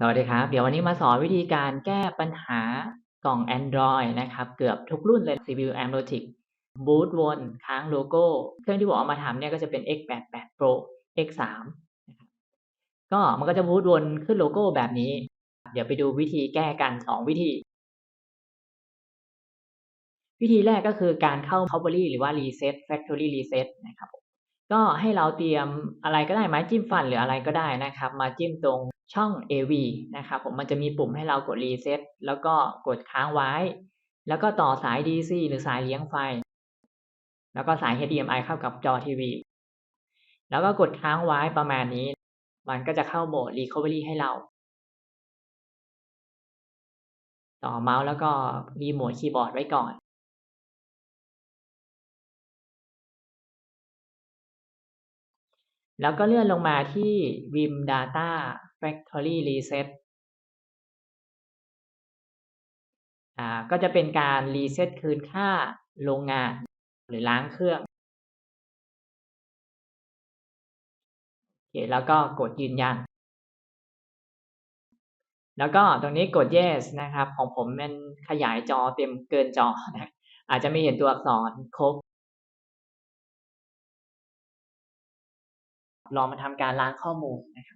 สวัสดีครับ เดี๋ยววันนี้มาสอนวิธีการแก้ปัญหากล่อง Android นะครับ เกือบทุกรุ่นเลย CPU Amlogic บูตวนค้างโลโก้ เครื่องที่ผมเอามาทำเนี่ยก็จะเป็น X88 Pro X3 ก็มันก็จะบูตวนขึ้นโลโก้แบบนี้ เดี๋ยวไปดูวิธีแก้กัน 2 วิธี วิธีแรกก็คือการเข้า Recovery หรือว่า Reset Factory Reset นะครับ ก็ให้เราเตรียมอะไรก็ได้ไม้จิ้มฟันหรืออะไรก็ได้นะครับ มาจิ้มตรง ช่อง AV นะครับผมมันจะมีปุ่มให้เรากด Reset แล้วก็กดค้างไว้ แล้วก็ต่อสาย DC หรือสายเลี้ยงไฟ แล้วก็สาย HDMI เข้ากับจอทีวี แล้วก็กดค้างไว้ประมาณนี้ มันก็จะเข้าโหมด Recovery ให้เรา ต่อเมาส์แล้วก็รีโมทคีย์บอร์ดไว้ก่อนแล้วก็เลื่อนลงมาที่ Vim Data Factory Reset อ่าก็จะเป็นการรีเซ็ตคืนค่าโรงงานหรือล้างเครื่องโอเคแล้วก็กดยืนยัน แล้วก็ตรงนี้กด yes นะครับ ของผมมันขยายจอเต็มเกินจอนะอาจจะไม่เห็นตัวอักษรครบลองมาทำการล้างข้อมูลนะครับ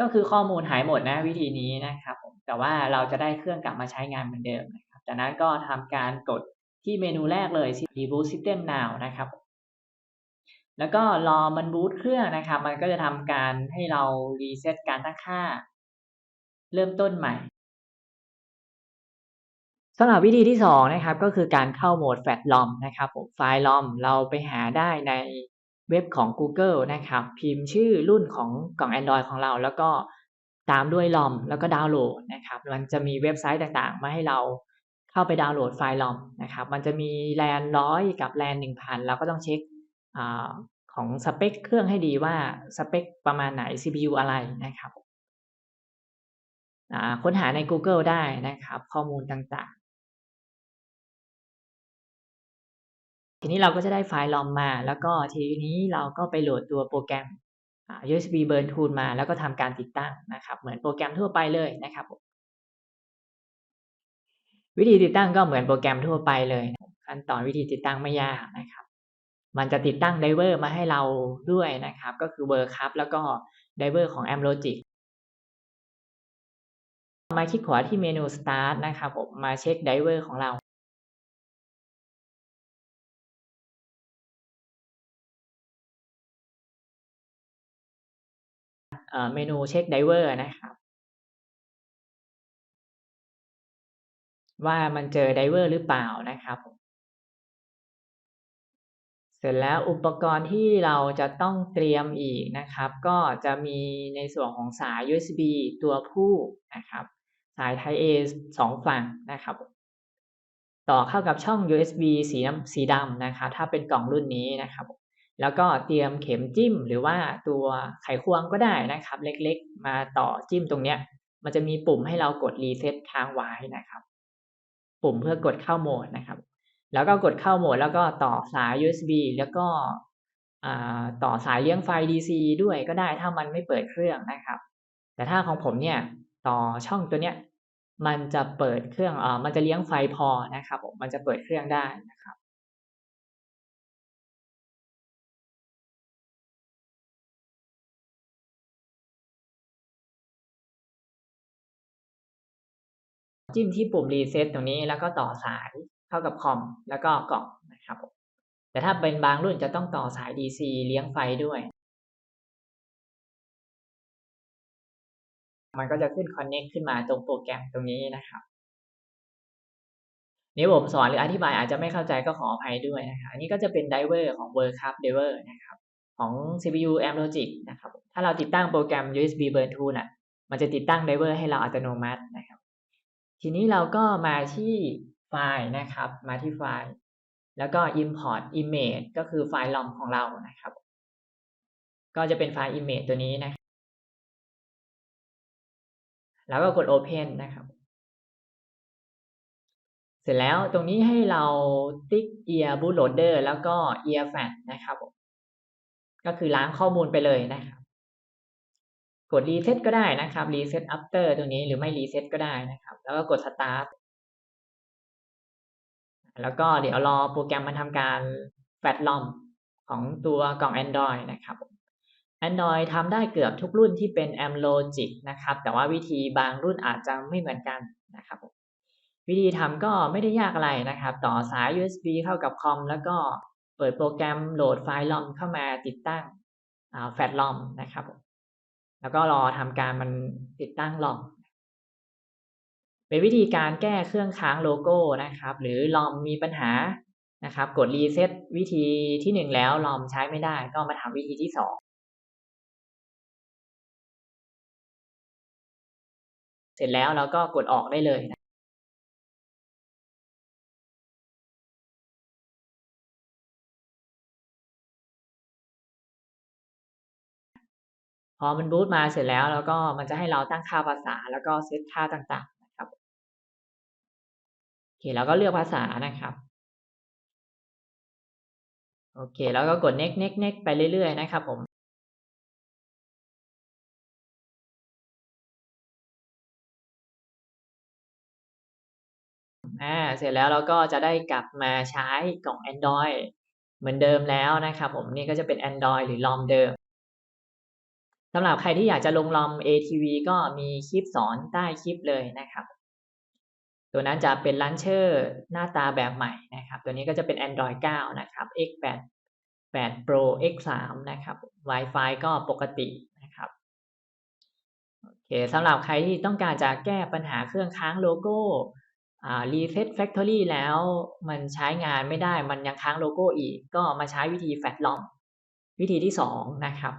ก็คือข้อมูลหายหมดนะวิธีนี้นะครับผมแต่ว่าเราจะได้เครื่องกลับมาใช้งานเหมือนเดิมนะครับจากนั้นก็ทำการกดที่เมนูแรกเลย Reboot System Now นะครับแล้วก็รอมันบูตเครื่องนะครับ มันก็จะทำการให้เรารีเซ็ตการตั้งค่า เริ่มต้นใหม่สำหรับวิธีที่สองนะครับก็คือการเข้าโหมด Fat ROM นะครับผมไฟล์ ROM เราไปหาได้ใน เว็บของ Google นะครับ พิมพ์ชื่อรุ่นของกล่อง Android ของเรา แล้วก็ตามด้วย ROM แล้วก็ดาวน์โหลดนะครับ มันจะมีเว็บไซต์ต่างๆ มาให้เราเข้าไปดาวน์โหลดไฟล์ ROM นะครับ มันจะมีแลนร้อยกับแลนหนึ่งพันเราก็ต้องเช็คอของสเปคเครื่องให้ดีว่าสเปคประมาณไหน CPU อะไรนะครับค้นหาใน Google ได้นะครับ ข้อมูลต่าง ทีนี้เราก็จะได้ไฟล์ ROM มา แล้วก็ทีนี้เราก็ไปโหลดตัวโปรแกรม USB Burn Tool มา แล้วก็ทำการติดตั้งนะครับ เหมือนโปรแกรมทั่วไปเลยนะครับ วิธีติดตั้งก็เหมือนโปรแกรมทั่วไปเลย ขั้นตอนวิธีติดตั้งไม่ยากนะครับ มันจะติดตั้งไดเวอร์มาให้เราด้วยนะครับ ก็คือเวอร์คัพแล้วก็ไดเวอร์ของ Amlogic มาคลิกขวาที่เมนู Start นะครับผมมาเช็คไดเวอร์ของเรา เมนูเช็คไดเวอร์นะครับ ว่ามันเจอไดเวอร์หรือเปล่านะครับเสร็จแล้วอุปกรณ์ที่เราจะต้องเตรียมอีกนะครับ ก็จะมีในส่วนของสาย USB ตัวผู้นะครับ สาย Type A สองฝั่งนะครับ ต่อเข้ากับช่อง USB สีน้ำสีดำนะครับ ถ้าเป็นกล่องรุ่นนี้นะครับ แล้วก็เตรียมเข็มจิ้มหรือว่าตัวไขควงก็ได้นะครับ เล็กๆ มาต่อจิ้มตรงเนี้ย มันจะมีปุ่มให้เรากดรีเซ็ตค้างไว้นะครับ ปุ่มเพื่อกดเข้าโหมดนะครับ แล้วก็กดเข้าโหมดแล้วก็ต่อสาย USB แล้วก็ต่อสายเลี้ยงไฟ DC ด้วยก็ได้ถ้ามันไม่เปิดเครื่องนะครับ แต่ถ้าของผมเนี่ยต่อช่องตัวเนี้ยมันจะเปิดเครื่องอ่ามันจะเลี้ยงไฟพอนะครับผมมันจะเปิดเครื่องได้นะครับ จิ้มที่ปุ่มรีเซ็ตตรงนี้แล้วก็ต่อสายเข้ากับคอมแล้วก็กล่องนะครับแต่ถ้าเป็นบางรุ่นจะต้องต่อสาย DC เลี้ยงไฟด้วย มันก็จะขึ้น Connect ขึ้นมาตรงโปรแกรมตรงนี้นะครับนี่ผมสอนหรืออธิบายอาจจะไม่เข้าใจก็ขออภัยด้วยนะครับอันนี้ก็จะเป็นไดเวอร์ของ World Cup Driver นะครับของ CPU Amlogic นะครับถ้าเราติดตั้งโปรแกรม USB Burn Tool น่ะมันจะติดตั้งไดเวอร์ให้เราอัตโนมัตินะครับ ทีนี้เราก็มาที่ไฟล์นะครับ มาที่ไฟล์ แล้วก็ import image ก็คือไฟล์ ROM ของเรานะครับ ก็จะเป็นไฟล์ image ตัวนี้นะแล้วก็กด open นะครับ เสร็จแล้วตรงนี้ให้เราติ๊ก ear bootloader แล้วก็ ear fat นะครับ ก็คือล้างข้อมูลไปเลยนะครับ กด reset ก็ได้นะครับ reset after ตรงนี้หรือไม่ reset ก็ได้นะครับ แล้วก็กด start แล้วก็เดี๋ยวรอโปรแกรมมันทำการ flash ROM ของตัวกล่อง Android นะครับ Android ทำได้เกือบทุกรุ่นที่เป็น AmLogic นะครับ แต่ว่าวิธีบางรุ่นอาจจะไม่เหมือนกันนะครับวิธีทำก็ไม่ได้ยากอะไรนะครับ ต่อสาย USB เข้ากับคอม แล้วก็เปิดโปรแกรมโหลดไฟล์ ROM เข้ามาติดตั้งแฟลช ROM นะครับผม แล้วก็รอทำการมันติดตั้งลอมเป็นวิธีการแก้เครื่องค้างโลโก้นะครับ หรือลอมมีปัญหานะครับ กดรีเซ็ตวิธีที่หนึ่งแล้วลอมใช้ไม่ได้ก็มาทำวิธีที่สองเสร็จแล้วเราก็กดออกได้เลยนะ พอมันบูตมาเสร็จแล้ว แล้วก็มันจะให้เราตั้งค่าภาษาแล้วก็เซตค่าต่างๆนะครับโอเคแล้วก็เลือกภาษานะครับโอเค แล้วก็กด next next next ไปเรื่อยๆนะครับผมอ่าเสร็จแล้วเราก็จะได้กลับมาใช้กล่อง Android เหมือนเดิมแล้วนะครับผมนี่ก็จะเป็น Android หรือ ROM เดิม สำหรับใครที่อยากจะลง ROM ATV ก็มีคลิปสอนใต้คลิปเลยนะครับ ตัวนั้นจะเป็น Launcher หน้าตาแบบใหม่นะครับ ตัวนี้ก็จะเป็น Android 9 นะครับ X8 8 Pro X3 นะครับ Wi-Fi ก็ปกตินะครับโอเคสำหรับใครที่ต้องการจะแก้ปัญหาเครื่องค้างโลโก้อ่า Reset Factory แล้วมันใช้งานไม่ได้มันยังค้างโลโก้อีก ก็มาใช้วิธี Flash ROM วิธีที่สองนะครับ